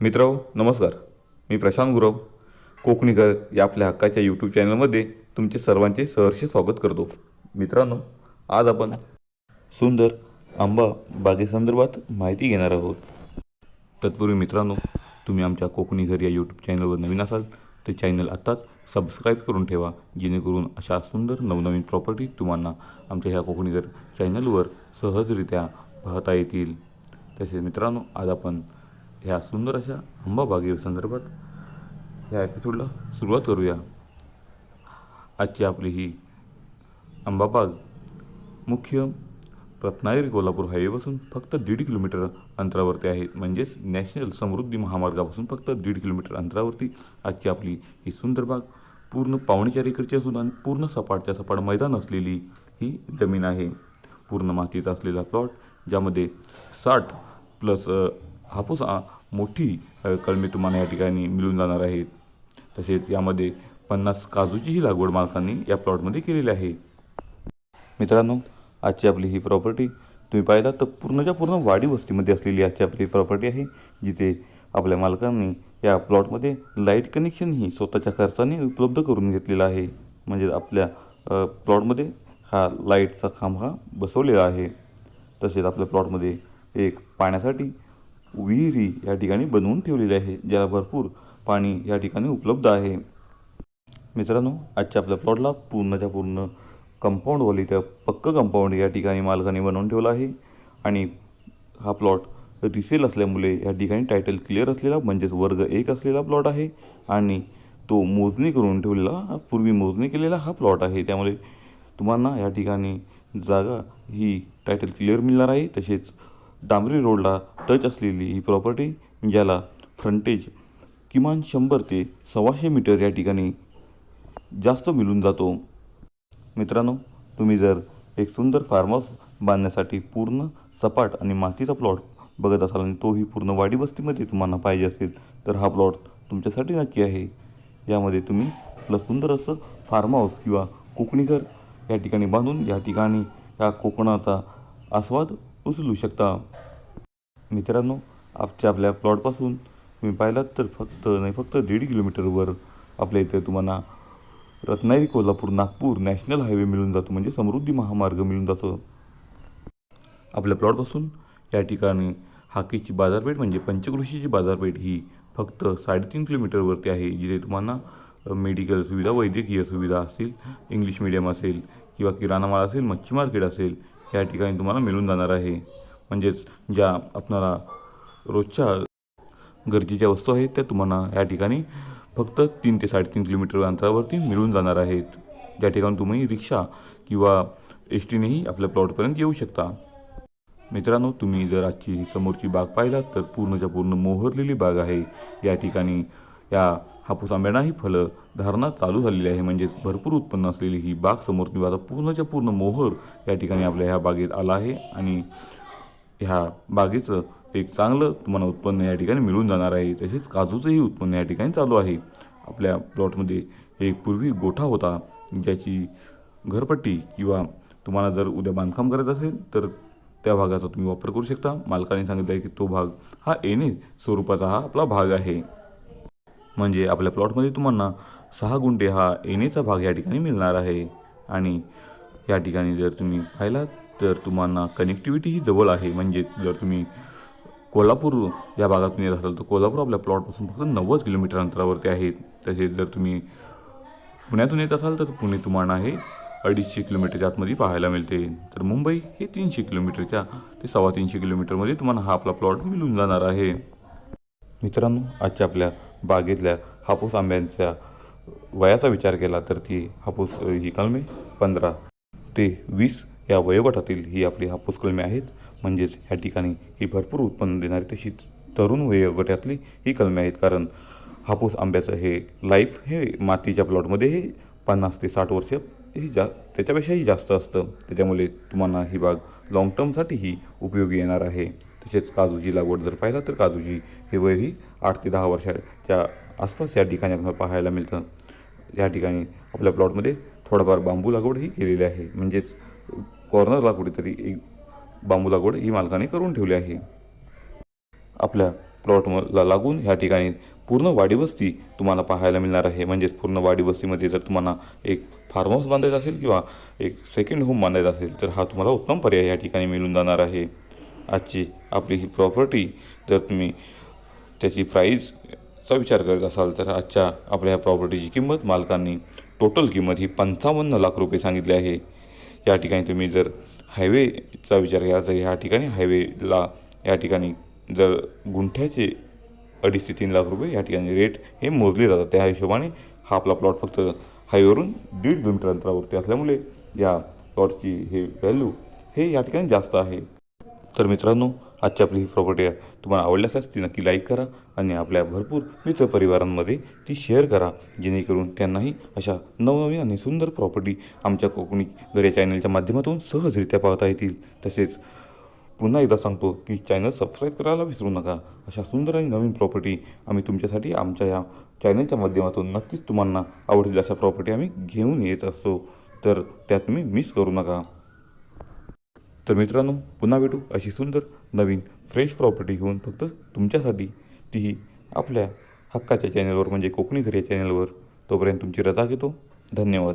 मित्र नमस्कार. मी प्रशांत गुरव. कोकणीकर या आपल्या हक्काच्या यूट्यूब चॅनलमध्ये तुमचे सर्वांचे सहर्ष स्वागत करतो. मित्रांनो आज आपण सुंदर आंबा बागेसंदर्भात माहिती घेणार आहोत. तत्पूर्वी मित्रांनो तुम्ही आमच्या कोकणी घर या यूट्यूब चॅनलवर नवीन असाल तर चॅनल आत्ताच सबस्क्राईब करून ठेवा जेणेकरून अशा सुंदर नवनवीन प्रॉपर्टी तुम्हाला आमच्या ह्या कोकणी घर चॅनलवर सहजरित्या पाहता येतील. तसेच मित्रांनो आज आपण ह्या सुंदर अशा अंबाबागे संदर्भात ह्या एपिसोडला सुरुवात करूया. आजची आपली ही अंबाबाग मुख्य रत्नागिरी कोल्हापूर हायवेपासून फक्त दीड किलोमीटर अंतरावरती आहे. म्हणजेच नॅशनल समृद्धी महामार्गापासून फक्त दीड किलोमीटर अंतरावरती आजची आपली ही सुंदर बाग पूर्ण पावणे एकरची असून आणि पूर्ण सपाटच्या सपाट मैदान असलेली ही जमीन आहे. पूर्ण मातीचा असलेला प्लॉट ज्यामध्ये साठ प्लस हापूस मोठी कलमे तुम्हाला या ठिकाणी मिळून जाणार आहेत. तसेच यामध्ये पन्नास काजूचीही लागवड मालकांनी या प्लॉटमध्ये केलेली आहे. मित्रांनो आजची आपली ही प्रॉपर्टी तुम्ही पाहिला तर पूर्णच्या पूर्ण वाडी वस्तीमध्ये असलेली आजची आपली प्रॉपर्टी आहे जिथे आपल्या मालकांनी या प्लॉटमध्ये लाइट कनेक्शनही स्वतःच्या खर्चाने उपलब्ध करून घेतलेलं आहे. म्हणजे आपल्या प्लॉटमध्ये हा लाईटचा खांब हा बसवलेला आहे. तसेच आपल्या प्लॉटमध्ये एक पाण्यासाठी विहिरी या ठिकाणी बनवून ठेवलेली आहे ज्याला भरपूर पाणी या ठिकाणी उपलब्ध आहे. मित्रांनो आजच्या आपल्या प्लॉटला पूर्णच्या पूर्ण कंपाऊंडवाली त्या पक्क कंपाऊंड या ठिकाणी मालकाने बनवून ठेवला आहे. आणि हा प्लॉट रिसेल असल्यामुळे या ठिकाणी टायटल क्लिअर असलेला म्हणजेच वर्ग एक असलेला प्लॉट आहे. आणि तो मोजणी करून ठेवलेला पूर्वी मोजणी केलेला हा प्लॉट आहे. त्यामुळे तुम्हाला या ठिकाणी जागा ही टायटल क्लिअर मिळणार आहे. तसेच डांबरी रोडला टच असलेली ही प्रॉपर्टी ज्याला फ्रंटेज किमान शंभर ते सव्वाशे मीटर या ठिकाणी जास्त मिळून जातो. मित्रांनो तुम्ही जर एक सुंदर फार्म हाऊस बांधण्यासाठी पूर्ण सपाट आणि मातीचा प्लॉट बघत असाल आणि तोही पूर्ण वाडीवस्तीमध्ये तुम्हाला पाहिजे असेल तर हा प्लॉट तुमच्यासाठी नक्की आहे. यामध्ये तुम्ही आपलं सुंदर असं फार्म हाऊस किंवा कोकणी घर या ठिकाणी बांधून या ठिकाणी या कोकणाचा आस्वाद उचलू शकता. मित्रांनो आजच्या आपल्या प्लॉटपासून तुम्ही पाहिलात तर फक्त नाही फक्त दीड किलोमीटरवर आपल्या इथे तुम्हाला रत्नागिरी कोल्हापूर नागपूर नॅशनल हायवे मिळून जातो म्हणजे समृद्धी महामार्ग मिळून जातो. आपल्या प्लॉटपासून या ठिकाणी हाकेची बाजारपेठ म्हणजे पंचकृषीची बाजारपेठ ही फक्त साडेतीन किलोमीटरवरती आहे जिथे तुम्हाला मेडिकल सुविधा वैद्यकीय सुविधा असतील इंग्लिश मिडियम असेल किंवा किराणा माल असेल मच्छी मार्केट असेल या ठिकाणी तुम्हाला मिळून जाणार आहे. म्हणजेच ज्या आपणाला रोजच्या गरजेच्या वस्तू आहेत त्या तुम्हाला या ठिकाणी फक्त तीन ते साडेतीन किलोमीटर अंतरावरती मिळून जाणार आहेत. ज्या ठिकाणी तुम्ही रिक्षा किंवा एस टीनेही आपल्या प्लॉटपर्यंत येऊ शकता. मित्रांनो तुम्ही जर आजची समोरची बाग पाहिलात तर पूर्णच्या पूर्ण मोहरलेली बाग आहे. या ठिकाणी या हापूस आंब्यांनाही फलं धारणा चालू झालेली आहे. म्हणजेच भरपूर उत्पन्न असलेली ही बाग समोर बाग आता पूर्णच्या पूर्ण मोहर या ठिकाणी आपल्या ह्या बागेत आला आहे. आणि ह्या बागेचं एक चांगलं तुम्हाला उत्पन्न या ठिकाणी मिळून जाणार आहे. तसेच काजूचंही उत्पन्न या ठिकाणी चालू आहे. आपल्या प्लॉटमध्ये एक पूर्वी गोठा होता ज्याची घरपट्टी किंवा तुम्हाला जर उद्या बांधकाम करायचं असेल तर त्या भागाचा तुम्ही वापर करू शकता. मालकाने सांगितलं आहे की तो भाग हा एने स्वरूपाचा हा आपला भाग आहे. म्हणजे आपल्या प्लॉटमध्ये तुम्हाला सहा गुंठे हा एनेचा भाग या ठिकाणी मिळणार आहे. आणि या ठिकाणी जर तुम्ही पाहिलात तर तुम्हाला कनेक्टिव्हिटी ही जवळ आहे. म्हणजे जर तुम्ही कोल्हापूर या भागातून येत असाल तर कोल्हापूर आपल्या प्लॉटपासून फक्त नव्वद किलोमीटर अंतरावरती आहे. तसेच जर तुम्ही पुण्यातून येत असाल तर पुणे तुम्हाला हे अडीचशे किलोमीटरच्या आतमध्ये पाहायला मिळते. तर मुंबई हे तीनशे किलोमीटरच्या ते सव्वा तीनशे किलोमीटरमध्ये तुम्हाला हा आपला प्लॉट मिळून जाणार आहे. मित्रांनो आजच्या आपल्या बागेतल्या हापूस आंब्यांच्या वयाचा विचार केला तर ती हापूस ही कलमे पंधरा ते वीस या वयोगटातील ही आपली हापूस कलमे आहेत. म्हणजेच ह्या ठिकाणी ही भरपूर उत्पन्न देणारी तशीच तरुण वयोगटातली ही कलमे आहेत. कारण हापूस आंब्याचं हे लाईफ हे मातीच्या प्लॉटमध्ये हे पन्नास ते साठ वर्ष हे जा त्याच्यापेक्षाही जास्त असतं. त्याच्यामुळे तुम्हाला ही बाग लाँग टर्मसाठीही उपयोगी येणार आहे. तसेच काजूची लागवड जर पाहिलं तर काजूची हे वय ही आठ ते दहा वर्षाच्या आसपास या ठिकाणी आपल्याला पाहायला मिळतं. या ठिकाणी आपल्या प्लॉटमध्ये थोडाफार बांबू लागवड ही केलेली आहे. म्हणजेच कॉर्नरला कुठेतरी एक बांबू लागवड ही मालकाने करून ठेवली आहे. आपल्या प्लॉटला लागून ह्या ठिकाणी पूर्ण वाडीवस्ती तुम्हाला पाहायला मिळणार आहे. म्हणजेच पूर्ण वाडीवस्तीमध्ये जर तुम्हाला एक फार्म हाऊस बांधायचा असेल किंवा एक सेकंड होम बांधायचा असेल तर हा तुम्हाला उत्तम पर्याय या ठिकाणी मिळून जाणार आहे. आजची आपली ही प्रॉपर्टी जर तुम्ही त्याची प्राईजचा विचार करत असाल तर आजच्या आपल्या ह्या प्रॉपर्टीची किंमत मालकांनी टोटल किंमत ही पंचावन्न लाख रुपये सांगितली आहे. या ठिकाणी तुम्ही जर हायवेचा विचार केला तर ह्या ठिकाणी हायवेला या ठिकाणी जर गुंठ्याचे अडीच ते तीन लाख रुपये या ठिकाणी रेट हे मोजले जातात. त्या हिशोबाने हा आपला प्लॉट फक्त हायवेवरून दीड किलोमीटर अंतरावरती असल्यामुळे या प्लॉटची हे व्हॅल्यू हे या ठिकाणी जास्त आहे. तर मित्रांनो आजची आपली ही प्रॉपर्टी आहे. तुम्हाला आवडल्यास ती नक्की लाईक करा आणि आपल्या भरपूर मित्रपरिवारांमध्ये ती शेअर करा. जेणेकरून त्यांनाही अशा नवनवीन आणि सुंदर प्रॉपर्टी आमच्या कोकणी घर या चॅनलच्या माध्यमातून सहजरित्या पाहता येतील. तसेच पुन्हा एकदा सांगतो की चॅनल सबस्क्राईब करायला विसरू नका. अशा सुंदर आणि नवीन प्रॉपर्टी आम्ही तुमच्यासाठी आमच्या या चॅनलच्या माध्यमातून नक्कीच तुम्हाला आवडतील अशा प्रॉपर्टी आम्ही घेऊन येत असतो. तर त्या तुम्ही मिस करू नका. तर मित्रांनो पुन्हा भेटू अशी सुंदर नवीन फ्रेश प्रॉपर्टी घेऊन फक्त तुमच्यासाठी. तीही आपल्या हक्काच्या चॅनलवर म्हणजे कोकणी घरी या चॅनलवर तोपर्यंत तुमची रजा घेतो. धन्यवाद.